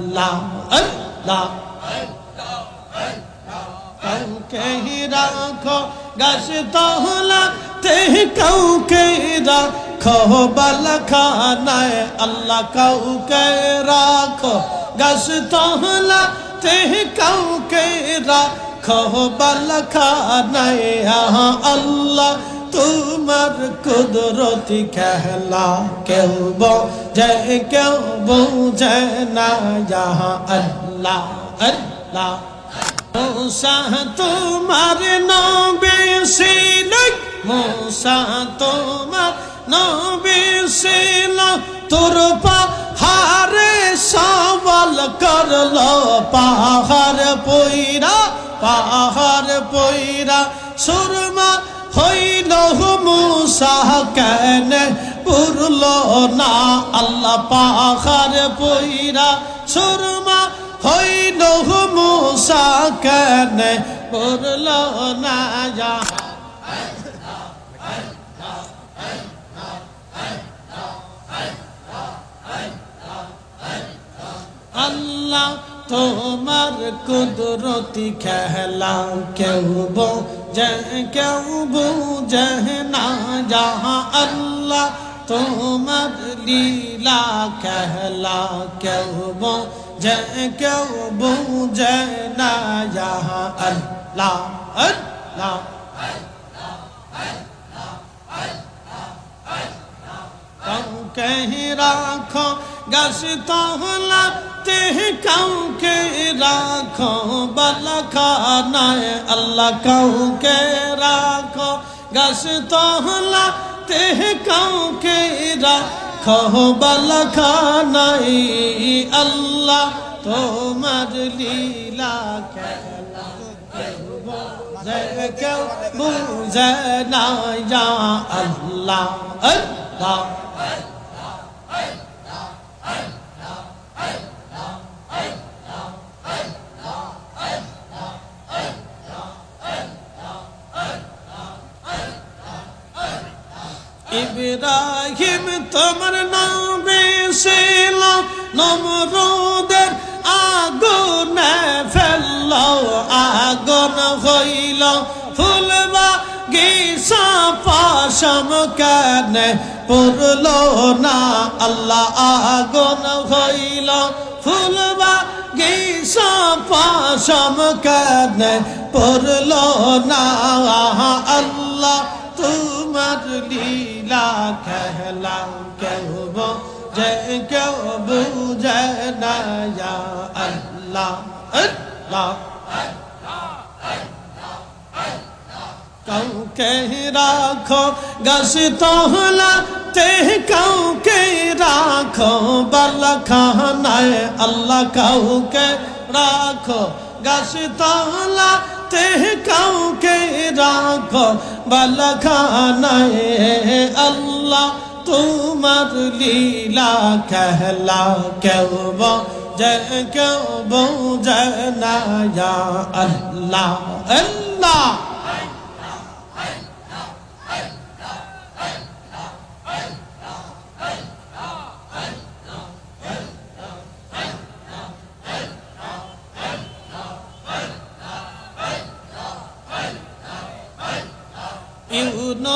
আল্লাহ আল্লাহ। কাউকে রাখো গাছ তহলা তে কাউকে রাখো, বালখানায় আল্লাহ কাউকে রাখো। গাছ তহলা তে কাউকে রাখো, বালখানায় আল্লাহ। তোমার কুদরতি খেলা কেউ বোঝে কেউ বোঝে না, যাহা আল্লাহ আল্লাহ। মোসা তোমার নবে ছিল মোসা তোমার নবে ছিল। তোর পাহাড়ে সবল করল, পাহাড় পইরা পাহাড় পইরা সুরমা হইল মুসা কেন পুরল না আল্লাহ পাহাড় পইরা সুরমা হইল মুসা কেন পুরল না যা আল্লাহ তোমার কুদরতি খেলা কেউ কেউ বুঝে না যাহা আল্লাহ তোমার লীলা খেলা কেউ বোঝে কেউ বুঝে না যাহা আল্লাহ আল্লাহ কাউকে রাখো গাছ তহলা তে কাউকে রাখো বালখানায় আল্লাহ কাউকে রাখো গাছ তহলা তে কাউকে রাখো বালখানায় আল্লাহ তোমার লীলা খেলা কেউ বুঝে না আল্লাহ আল্লাহ ইব্রাহিম তোমার নামে ছিল, নমরুদের আগুনে ফেলল, আগুন হইল। ফুলবা গিসা পাশম কেন পুরল না, আল্লাহ আগুন হইল। ফুলবা গিসা পাশম কেন পুরল না আল্লাহ তোমার লীলা খেলা কেউ যে কেউ বুঝে না ইয়া আল্লাহ আল্লাহ কাউকে রাখো গাছ তহলা তে কাউকে রাখো বালখানায় আল্লাহ কাউকে রাখো গাছ তহলা তে কাউকে রাখো বালখানায় আল্লাহ তোমার লীলা খেলা কেউ কেউ বোঝে না আল্লাহ আল্লাহ।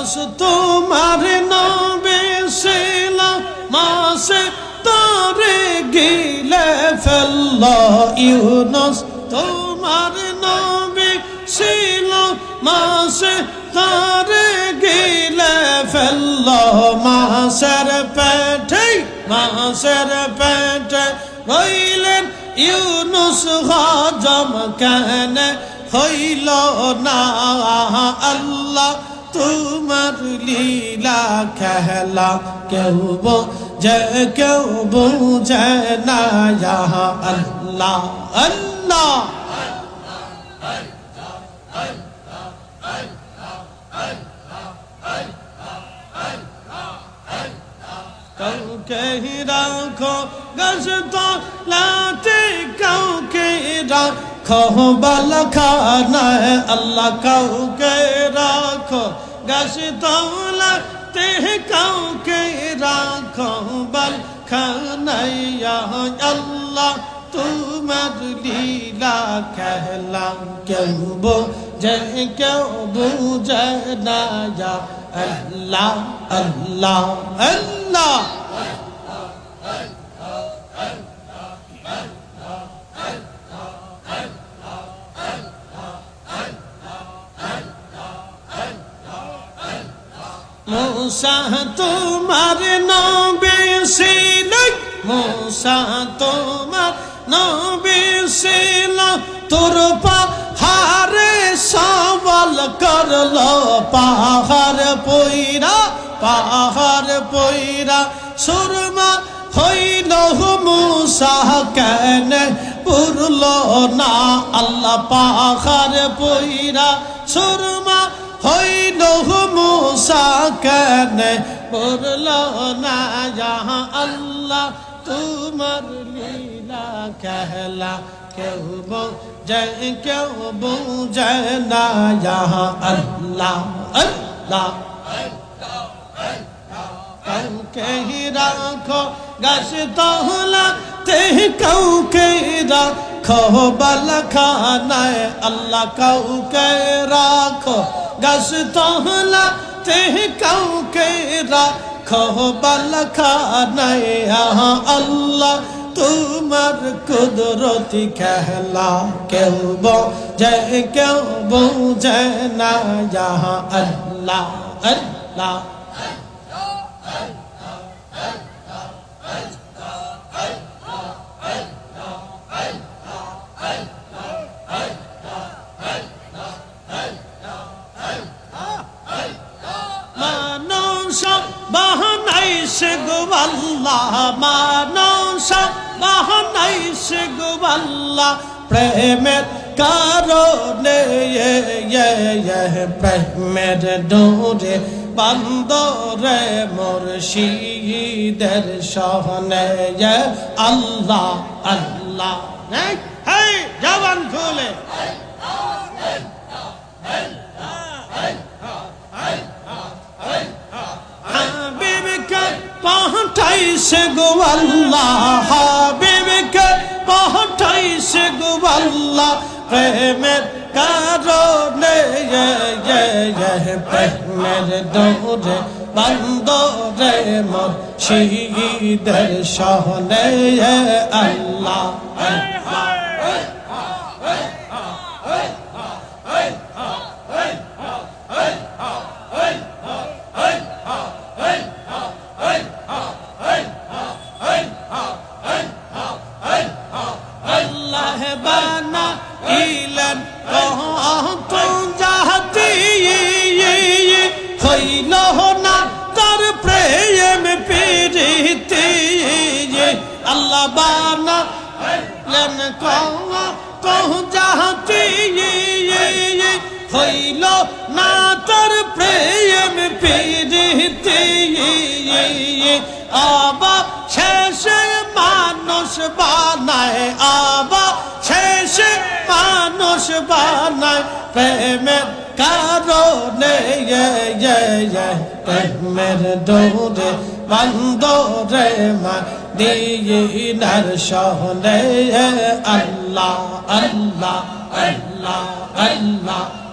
ইউনস তোমার নবে ছিল, মাসে তারে গিলে ফেলল। ইউনস তোমার নবে ছিল, মাসে তারে গিলে ফেলল। মাসের পেটে মাসের পেটে রইলেন ইউনুস হজম কেন হইল না আল্লাহ। তোমার লীলা খেলা কেউ যে কেউ বুঝে না আল্লাহ আল্লাহ। কাউকে রাখো গাছ তো লাতে কাউকে রাখো বালখানায় আল্লাহ কাউকে রাখো গাছ তো লাতে কাউকে রাখো বালখানায় আল্লাহ তোমার লীলা খেলাম কেউ বোঝে কেউ বুঝে না আল্লাহ আল্লাহ আল্লাহ। মুসা, তোমার নবে ছিল মুসা, তোমার নবে ছিল। তোর পাহাড়ে সবল করল, পাহাড় পইরা পাহাড় পইরা সুরমা হইল। মুসা কেন পুরল না? আল্লাহ পাহাড় পইরা সুরমা হইল মুসা কেনে মরল না, যাহা আল্লাহ তোমার লীলা কেহলা কেউ বোঝে কেউ বোঝে না, যাহা আল্লাহ আল্লাহ, কাউকে রাখো, গাছ তহলা, তে কাউকে রাখো বালখানায়, আল্লাহ কাউকে রাখো। গাছ তহলা তে কাউকে রাখো বালখানায়, আহা আল্লাহ, তোমার কুদরতি খেলা কেউ বোঝে কেউ বোঝে না। আল্লাহ আল্লাহ। আল্লাহ মানুষ বাহানাইছে গো আল্লাহ প্রেমের কারণে প্রেমের ডোরে বান্দরে, মুর্শিদের সহনে আল্লাহ আল্লাহ। হেই জবান খুলে হাবিবকে পাঠাইছে গো আল্লাহ, হাবিবকে পাঠাইছে গো আল্লাহ প্রেমের কারণে প্রেমের দৌড়ে, বান্দরে মোর শহীদের সহনে আল্লাহ আল্লাহ। হইল না তার প্রেম প্রীতি। আবা শেষে মানুষ বানায় আবা শেষে মানুষ বানায়। প্রেমের কারণে প্রেমের দৌড়ে বান্দরে মা দিনার সহনে এ, আল্লাহ আল্লাহ আল্লাহ।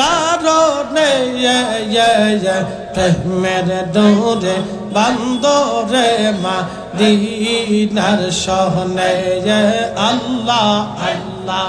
কারণে প্রেমের দৌড়ে বান্দরে মা দিনার সহনে আল্লাহ আল্লাহ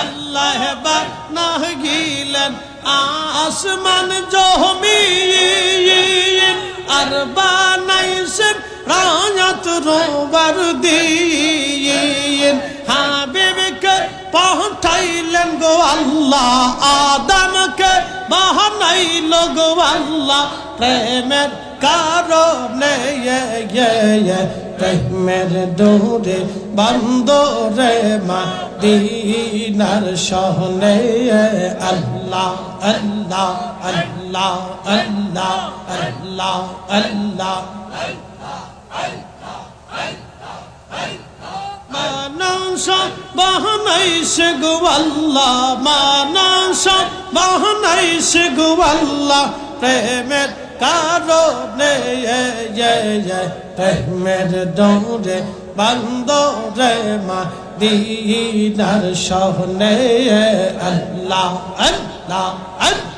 আল্লাহ বানা গিলেন আসমান জমি আর বানাইছেন রাজত রোবার দিন। গো আল্লাহ, আদমকে বাহানাইল গো আল্লাহ, প্রেমের কারণে প্রেমের দৌড়ে বন্দরে মা দিনার সহনে আল্লাহ আল্লাহ আল্লাহ আল্লাহ আল্লাহ আল্লাহ মানস বাহনাইছে গো আল্লাহ, মানস বাহনাইছে গো আল্লাহ। প্রেমের কারণে প্রেমের দৌড়ে, বন্দরে মা দিনার সহনে আল্লাহ আল্লাহ আল্লাহ।